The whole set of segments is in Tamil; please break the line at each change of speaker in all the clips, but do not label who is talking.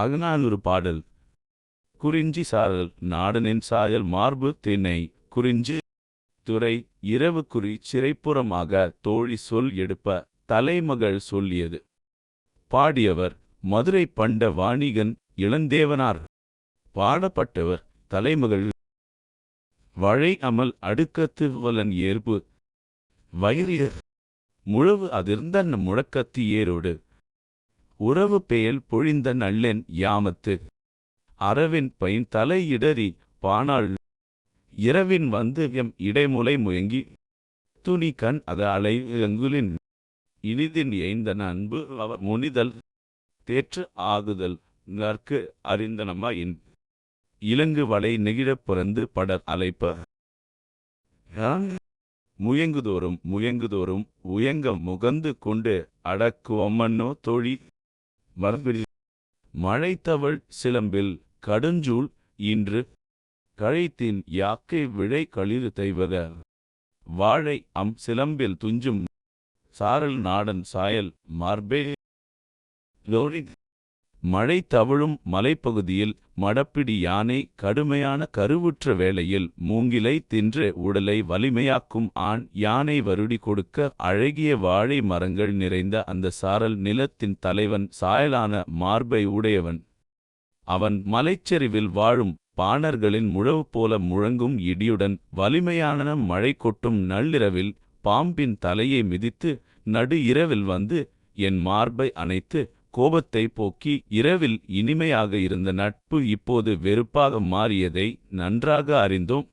அகநானூறு பாடல். குறிஞ்சி சாரல் நாடனின் சாயல் மார்பு திணை. குறிஞ்சு துறை இரவு குறி சிறைப்புறமாக தோழி சொல் எடுப்ப தலைமகள் சொல்லியது. பாடியவர் மதுரை பண்ட வாணிகன் இளந்தேவனார். பாடப்பட்டவர் தலைமகள். வழை அமல் அடுக்கத்து வலன் ஏற்பு. வயிறிய முழவு அதிர்ந்த முழக்கத்து ஏரோடு உறவு பெயல் பொழிந்த நள்ளென் யாமத்து. அரவின் பைன் தலை இடறி பானாள். இரவின் வந்து எம் இடைமுலை முயங்கி. துணி கண் அத அலை அங்குலின் இனிதின் எய்ந்த அன்பு அவர் முனிதல். தேற்று ஆகுதல் நற்கு அறிந்தனமாயின் இலங்கு வளை நெகிழப் பிறந்து படர் அலைப்ப. முயங்குதோறும் முயங்குதோறும் உயங்க முகந்து கொண்டு அடக்குவம்மன்னோ தோழி. மரபில் மழைத்தவள் சிலம்பில் கடுஞ்சூள் இன்று கழைத்தின் யாக்கை விழை களிறு தைவத வாழை அம் சிலம்பில் துஞ்சும் சாரல் நாடன் சாயல் மார்பே. லோரித் மழை தவழும் மலைப்பகுதியில் மடப்பிடி யானை கடுமையான கருவுற்ற வேளையில் மூங்கிலை தின்று உடலை வலிமையாக்கும் ஆண் யானை வருடி கொடுக்க அழகிய வாழை மரங்கள் நிறைந்த அந்த சாரல் நிலத்தின் தலைவன் சாயலான மார்பை உடையவன். அவன் மலைச்சரிவில் வாழும் பாணர்களின் முழவு போல முழங்கும் இடியுடன் வலிமையான மழை கொட்டும் நள்ளிரவில் பாம்பின் தலையை மிதித்து நடு இரவில் வந்து என் மார்பை அணைத்து கோபத்தை போக்கி இரவில் இனிமையாக இருந்த நட்பு இப்போது வெறுப்பாக மாறியதை நன்றாக அறிந்தோம்.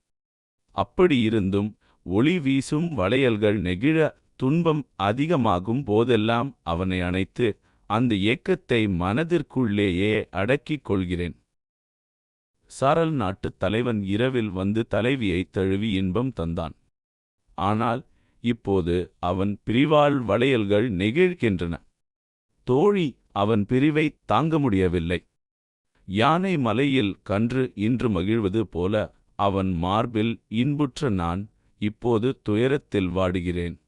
அப்படியிருந்தும் ஒளி வீசும் வளையல்கள் நெகிழ துன்பம் அதிகமாகும் போதெல்லாம் அவனை அணைத்து அந்த ஏக்கத்தை மனதிற்குள்ளேயே அடக்கிக் கொள்கிறேன். சாரல் நாட்டுத் தலைவன் இரவில் வந்து தலைவியை தழுவி இன்பம் தந்தான். ஆனால் இப்போது அவன் பிரிவாள் வளையல்கள் நெகிழ்கின்றன. தோழி அவன் பிரிவை தாங்க முடியவில்லை. யானை மலையில் கன்று இன்று மகிழ்வது போல அவன் மார்பில் இன்புற்ற நான் இப்போது துயரத்தில் வாடுகிறேன்.